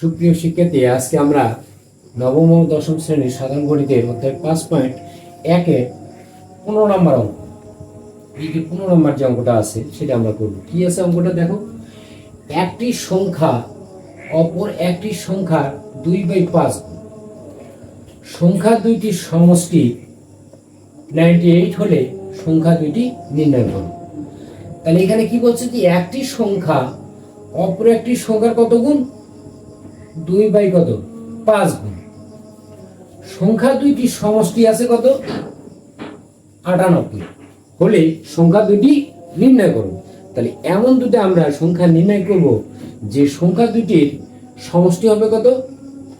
সুপ্রিয় শিক্ষার্থী, আজকে আমরা নবম ও দশম শ্রেণির সাধারণ গণিতের অধ্যায় পাঁচ পয়েন্ট একে পনেরো নম্বর অঙ্ক। এই যে পনেরো নম্বর যে অঙ্কটা আছে, সেটা আমরা করব। কি আছে অঙ্কটা দেখো? একটি সংখ্যা অপর একটি সংখ্যা দুই বাই পাঁচ। সংখ্যা দুইটির সমষ্টি নাইনটি এইট হলে সংখ্যা দুইটি নির্ণয় করো। তাহলে এখানে কি বলছে যে একটি সংখ্যা অপর একটি সংখ্যার কত গুণ? দুই বাই কত? পাঁচ গুণ। সংখ্যা দুইটি সমষ্টি আছে কত? আটানব্বই। হলে সংখ্যা দুইটি নির্ণয় করব তাহলে এমন দুটো আমরা সংখ্যা নির্ণয় করব যে সংখ্যা দুইটির সমষ্টি হবে কত?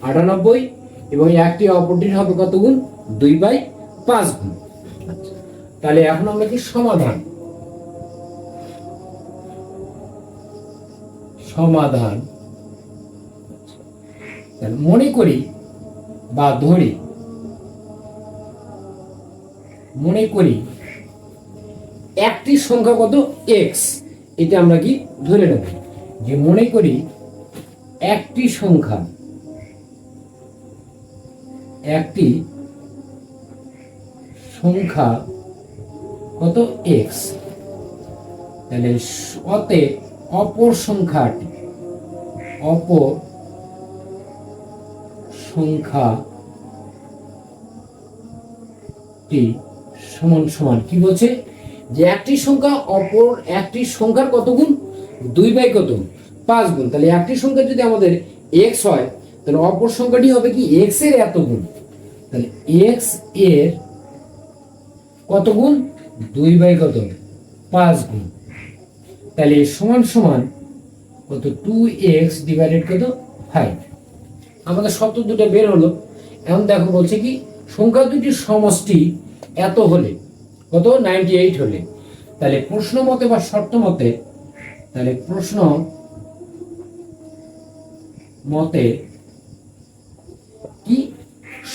আটানব্বই এবং একটি অপরটির হবে কত গুণ? দুই বাই পাঁচ গুণ। তাহলে এখন আমরা কি সমাধান? সমাধান। মনে করি বা ধরি, মনে করি একটি সংখ্যা কত? এক্স এটা আমরা কি ধরে নেব? যে মনে করি একটি সংখ্যা একটি সংখ্যা কত? এক্স তাহলে অতএব অপর সংখ্যাটি, অপর সংখ্যাটি সমান সমান। কি বলছে? যে একটি সংখ্যা অপর একটি সংখ্যার কত গুণ? দুই বাই কত গুণ? পাঁচ গুণ। তাহলে একটি সংখ্যা যদি আমাদের এক্স হয়, তাহলে অপর সংখ্যাটি হবে কি? এক্সের এত গুণ। তাহলে এক্সের কত গুণ? দুই বাই কত? পাঁচ গুণ। তাহলে সমান সমান কত? টু এক্স ডিভাইডেড কত? ফাইভ আমাদের শর্ত দুটো বের হলো। এখন দেখো বলছে কি, সংখ্যা দুটির সমষ্টি এত হলে, কত? নাইনটি এইট হলে। তাহলে প্রশ্ন মতে বা শর্ত মতে, তাহলে প্রশ্ন মতে কি?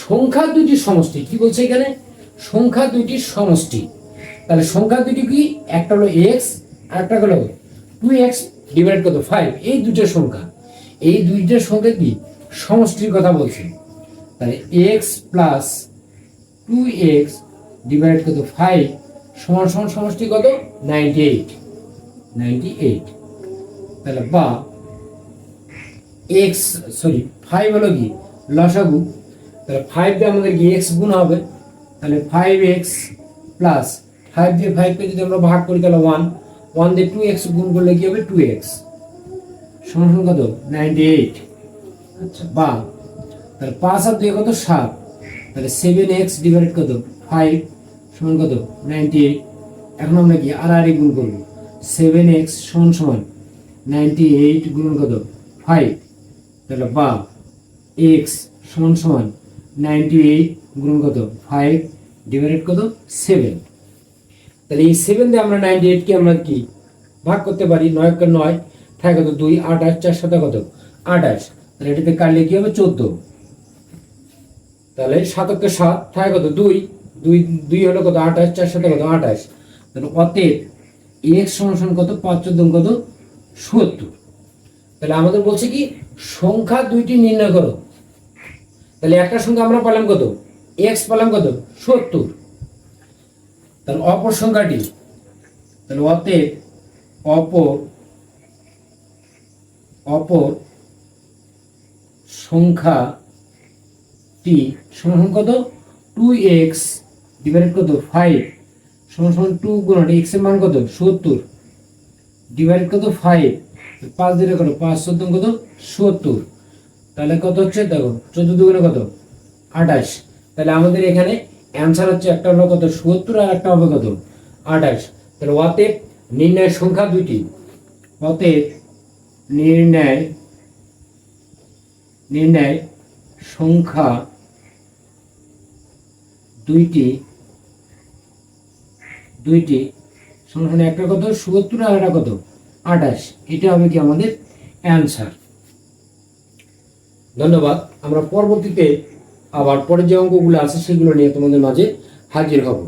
সংখ্যা দুইটির সমষ্টি, কি বলছে এখানে? সংখ্যা দুইটির সমষ্টি। তাহলে সংখ্যা দুইটি কি? একটা হলো এক্স আর একটা হলো টু এক্স ডিভাইড কত? ফাইভ এই দুটো সংখ্যা। এই দুইটা সংখ্যা কি? সমষ্টির কথা বলছি। তাহলে x plus two x divide কত ফাইভ সমান সমান সমষ্টি কত? নাইনটি এইট নাইনটি এইট তাহলে বা এক্স সরি ফাইভ হলো কি? লসাগু। তাহলে ফাইভ দিয়ে আমাদের কি এক্স গুণ হবে? তাহলে ফাইভ এক্স প্লাস ফাইভ দিয়ে ফাইভকে যদি আমরা ভাগ করি তাহলে ওয়ান ওয়ান দিয়ে টু এক্স গুণ করলে কি হবে? টু এক্স সমান কত? নাইনটি এইট বা, তাহলে পাঁচ আর দুই কত? সাত। তাহলে সেভেন এক্স ডিভাইডেড কত? ফাইভ সমান কত? নাইনটি এইট এখন আমরা কি আর আর গুণ করব? সেভেন এক্স সমান সমান নাইনটি এইট গুণ কত? ফাইভ তাহলে বা এক্স সমান সমান নাইনটি এইট গুণ কত? ফাইভ ডিভাইডেড কত? সেভেন তাহলে এই সেভেন দিয়ে আমরা নাইনটি এইটকে আমরা কি? ভাগ করতে পারি? নয় নয়। থাকে কত? দুই, আঠাশ, চার সাথে কত? আঠাশ। তাহলে এটাতে কাটলে কি হবে? চোদ্দ। তাহলে সাতকে সাত, থাকে কত? দুই। দুই দুই হলো কত? আঠাশ, চার সাথে কত? আঠাশ। তাহলে অতএব এক্স সমান কত? পাঁচ চোদ্দ কত? সত্তর। তাহলে আমাদের বলছে কি, সংখ্যা দুইটি নির্ণয় করো। তাহলে একটা সংখ্যা আমরা পেলাম কত? এক্স পেলাম কত? সত্তর। তাহলে অপর সংখ্যাটি। তাহলে অতএব অপর অপর সংখ্যাটি সমান কত? টু এক্স ডিভাইডেড কত? ফাইভ সমান সমান টু গুণ এক্সের মান কত? সত্তর। ডিভাইডেড কত? ফাইভ পাঁচ দিনে কত পাঁচ চোদ্দ কত? সত্তর। তাহলে কত হচ্ছে? দেখো, চোদ্দ দুগুণে কত? আঠাশ। তাহলে আমাদের এখানে অ্যান্সার হচ্ছে একটা হলো কত? সত্তর আর একটা হবে কত? আঠাশ। তাহলে অতএব নির্ণয় সংখ্যা দুইটি। অতএব নির্ণয় নির্ণয় সংখ্যা দুইটি দুইটি সমান একটা কত? সত্তর আর একটা কত? আঠাশ। এটা হবে কি আমাদের অ্যান্সার। ধন্যবাদ। আমরা পরবর্তীতে আবার পরের যে অঙ্কগুলো আছে সেগুলো নিয়ে তোমাদের মাঝে হাজির হব।